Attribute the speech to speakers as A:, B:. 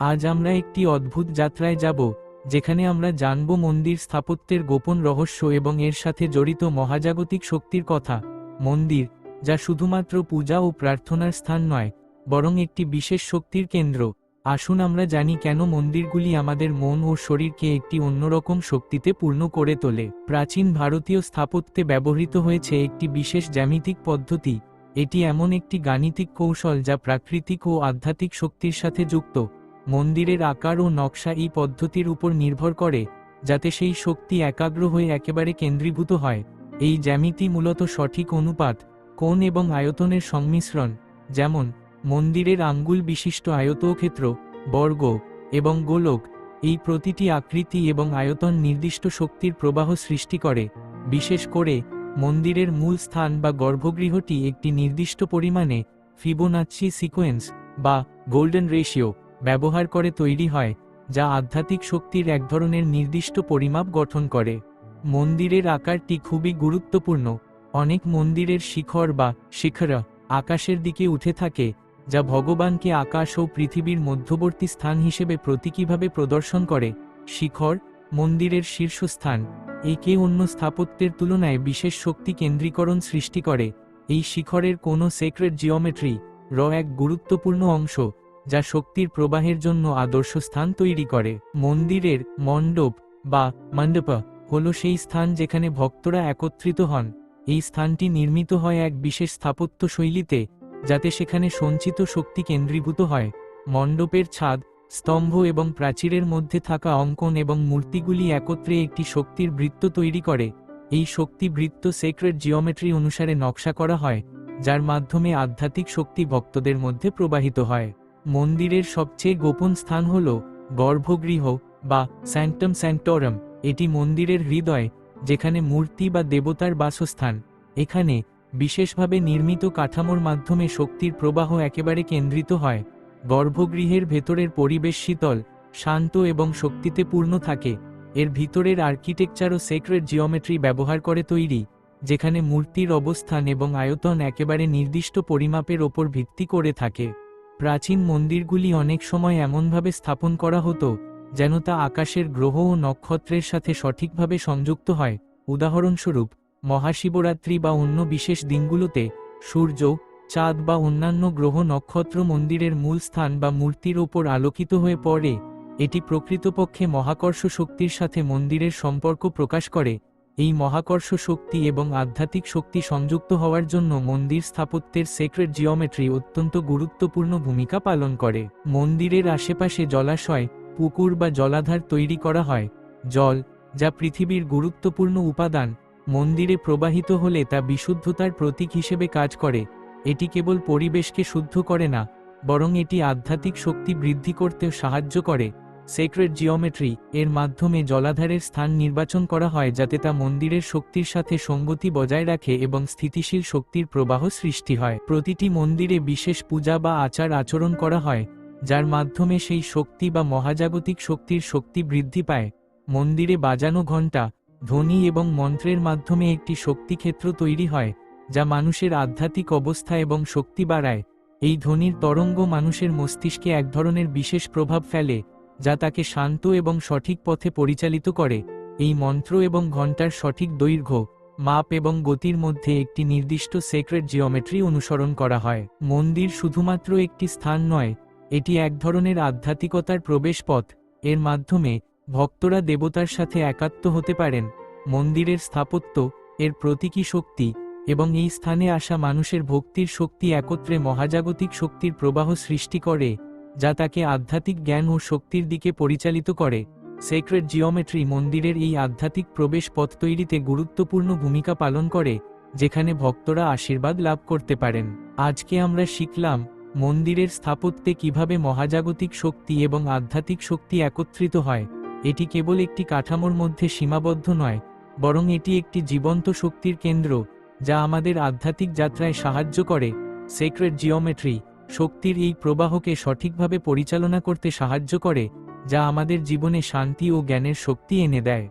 A: আজ আমরা একটি অদ্ভুত যাত্রায় যাব, যেখানে আমরা জানব মন্দির স্থাপত্যের গোপন রহস্য এবং এর সাথে জড়িত মহাজাগতিক শক্তির কথা। মন্দির, যা শুধুমাত্র পূজা ও প্রার্থনার স্থান নয়, বরং একটি বিশেষ শক্তির কেন্দ্র। আসুন আমরা জানি কেন মন্দিরগুলি আমাদের মন ও শরীরকে একটি অন্যরকম শক্তিতে পূর্ণ করে তোলে। প্রাচীন ভারতীয় স্থাপত্যে ব্যবহৃত হয়েছে একটি বিশেষ জ্যামিতিক পদ্ধতি। এটি এমন একটি গাণিতিক কৌশল যা প্রাকৃতিক ও আধ্যাত্মিক শক্তির সাথে যুক্ত। মন্দিরের আকার ও নকশা এই পদ্ধতির উপর নির্ভর করে, যাতে সেই শক্তি একাগ্র হয়ে একেবারে কেন্দ্রীভূত হয়। এই জ্যামিতি মূলত সঠিক অনুপাত, কোণ এবং আয়তনের সংমিশ্রণ, যেমন মন্দিরের আঙ্গুল বিশিষ্ট আয়তক্ষেত্র বর্গ এবং গোলক, এই প্রতিটি আকৃতি এবং আয়তন নির্দিষ্ট শক্তির প্রবাহ সৃষ্টি করে। বিশেষ করে, মন্দিরের মূল স্থান বা গর্ভগৃহটি একটি নির্দিষ্ট পরিমাণে ফিবোনাচ্ছি সিকোয়েন্স বা গোল্ডেন রেশিও। ব্যবহার করে তৈরি হয়, যা আধ্যাত্মিক শক্তির এক ধরনের নির্দিষ্ট পরিমাপ গঠন করে। মন্দিরের আকারটি খুবই গুরুত্বপূর্ণ। অনেক মন্দিরের শিখর বা শিখরা আকাশের দিকে উঠে থাকে, যা ভগবানকে আকাশ ও পৃথিবীর মধ্যবর্তী স্থান হিসেবে প্রতীকীভাবে প্রদর্শন করে। শিখর, মন্দিরের শীর্ষস্থান, একে অন্য স্থাপত্যের তুলনায় বিশেষ শক্তি কেন্দ্রীকরণ সৃষ্টি করে। এই শিখরের কোনো সেক্রেট জিওমেট্রি র এক গুরুত্বপূর্ণ অংশ। যা শক্তির প্রবাহের জন্য আদর্শ স্থান তৈরি করে। মন্দিরের মণ্ডপ বা মণ্ডপ হল সেই স্থান যেখানে ভক্তরা একত্রিত হন। এই স্থানটি নির্মিত হয় এক বিশেষ স্থাপত্য শৈলীতে, যাতে সেখানে সঞ্চিত শক্তি কেন্দ্রীভূত হয়। মণ্ডপের ছাদ, স্তম্ভ এবং প্রাচীরের মধ্যে থাকা অঙ্কন এবং মূর্তিগুলি একত্রে একটি শক্তির বৃত্ত তৈরি করে। এই শক্তি বৃত্ত সেক্রেট জিওমেট্রি অনুসারে নকশা করা হয়, যার মাধ্যমে আধ্যাত্মিক শক্তি ভক্তদের মধ্যে প্রবাহিত হয়। মন্দিরের সবচেয়ে গোপন স্থান হল গর্ভগৃহ বা স্যান্টম স্যান্টোরম। এটি মন্দিরের হৃদয়, যেখানে মূর্তি বা দেবতার বাসস্থান। এখানে বিশেষভাবে নির্মিত কাঠামোর মাধ্যমে শক্তির প্রবাহ একেবারে কেন্দ্রিত হয়। গর্ভগৃহের ভেতরের পরিবেশ শীতল, শান্ত এবং শক্তিতে পূর্ণ থাকে। এর ভিতরের আর্কিটেকচার ও সেক্রেট জিওমেট্রি ব্যবহার করে তৈরি, যেখানে মূর্তির অবস্থান এবং আয়তন একেবারে নির্দিষ্ট পরিমাপের ওপর ভিত্তি করে থাকে। প্রাচীন মন্দিরগুলি অনেক সময় এমনভাবে স্থাপন করা হতো, যেন তা আকাশের গ্রহ ও নক্ষত্রের সাথে সঠিকভাবে সংযুক্ত হয়। উদাহরণস্বরূপ, মহাশিবরাত্রি বা অন্য বিশেষ দিনগুলোতে সূর্য, চাঁদ বা অন্যান্য গ্রহ নক্ষত্র মন্দিরের মূল স্থান বা মূর্তির ওপর আলোকিত হয়ে পড়ে। এটি প্রকৃতপক্ষে মহাকর্ষ শক্তির সাথে মন্দিরের সম্পর্ক প্রকাশ করে। এই মহাকর্ষ শক্তি এবং আধ্যাত্মিক শক্তি সংযুক্ত হওয়ার জন্য মন্দির স্থাপত্যের সেক্রেট জিওমেট্রি অত্যন্ত গুরুত্বপূর্ণ ভূমিকা পালন করে। মন্দিরের আশেপাশে জলাশয়, পুকুর বা জলাধার তৈরি করা হয়। জল, যা পৃথিবীর গুরুত্বপূর্ণ উপাদান, মন্দিরে প্রবাহিত হলে তা বিশুদ্ধতার প্রতীক হিসেবে কাজ করে। এটি কেবল পরিবেশকে শুদ্ধ করে না, বরং এটি আধ্যাত্মিক শক্তি বৃদ্ধি করতেও সাহায্য করে। সেক্রেট জিওমেট্রি এর মাধ্যমে জলাধারের স্থান নির্বাচন করা হয় যাতে তা মন্দিরের শক্তির সাথে সঙ্গতি বজায় রাখে এবং স্থিতিশীল শক্তির প্রবাহ সৃষ্টি হয়। প্রতিটি মন্দিরে বিশেষ পূজা বা আচার আচরণ করা হয়, যার মাধ্যমে সেই শক্তি বা মহাজাগতিক শক্তির শক্তি বৃদ্ধি পায়। মন্দিরে বাজানো ঘণ্টা, ধ্বনি এবং মন্ত্রের মাধ্যমে একটি শক্তিক্ষেত্র তৈরি হয়, যা মানুষের আধ্যাত্মিক অবস্থা এবং শক্তি বাড়ায়। এই ধ্বনির তরঙ্গ মানুষের মস্তিষ্কে এক ধরনের বিশেষ প্রভাব ফেলে যা তাকে শান্ত এবং সঠিক পথে পরিচালিত করে। এই মন্ত্র এবং ঘণ্টার সঠিক দৈর্ঘ্য, মাপ এবং গতির মধ্যে একটি নির্দিষ্ট সেক্রেট জিওমেট্রি অনুসরণ করা হয়। মন্দির শুধুমাত্র একটি স্থান নয়, এটি এক ধরনের আধ্যাত্মিকতার প্রবেশপথ এর মাধ্যমে ভক্তরা দেবতার সাথে একাত্ম হতে পারেন। মন্দিরের স্থাপত্য, এর প্রতীকী শক্তি এবং এই স্থানে আসা মানুষের ভক্তির শক্তি একত্রে মহাজাগতিক শক্তির প্রবাহ সৃষ্টি করে। যা তাকে আধ্যাত্মিক জ্ঞান ও শক্তির দিকে পরিচালিত করে। সেক্রেট জিওমেট্রি মন্দিরের এই আধ্যাত্মিক প্রবেশ পথ তৈরিতে গুরুত্বপূর্ণ ভূমিকা পালন করে, যেখানে ভক্তরা আশীর্বাদ লাভ করতে পারেন। আজকে আমরা শিখলাম, মন্দিরের স্থাপত্যে কীভাবে মহাজাগতিক শক্তি এবং আধ্যাত্মিক শক্তি একত্রিত হয়। এটি কেবল একটি কাঠামোর মধ্যে সীমাবদ্ধ নয়, বরং এটি একটি জীবন্ত শক্তির কেন্দ্র, যা আমাদের আধ্যাত্মিক যাত্রায় সাহায্য করে। সেক্রেট জিওমেট্রি শক্তির এই প্রবাহকে সঠিকভাবে পরিচালনা করতে সাহায্য করে, যা আমাদের জীবনে শান্তি ও জ্ঞানের শক্তি এনে দেয়।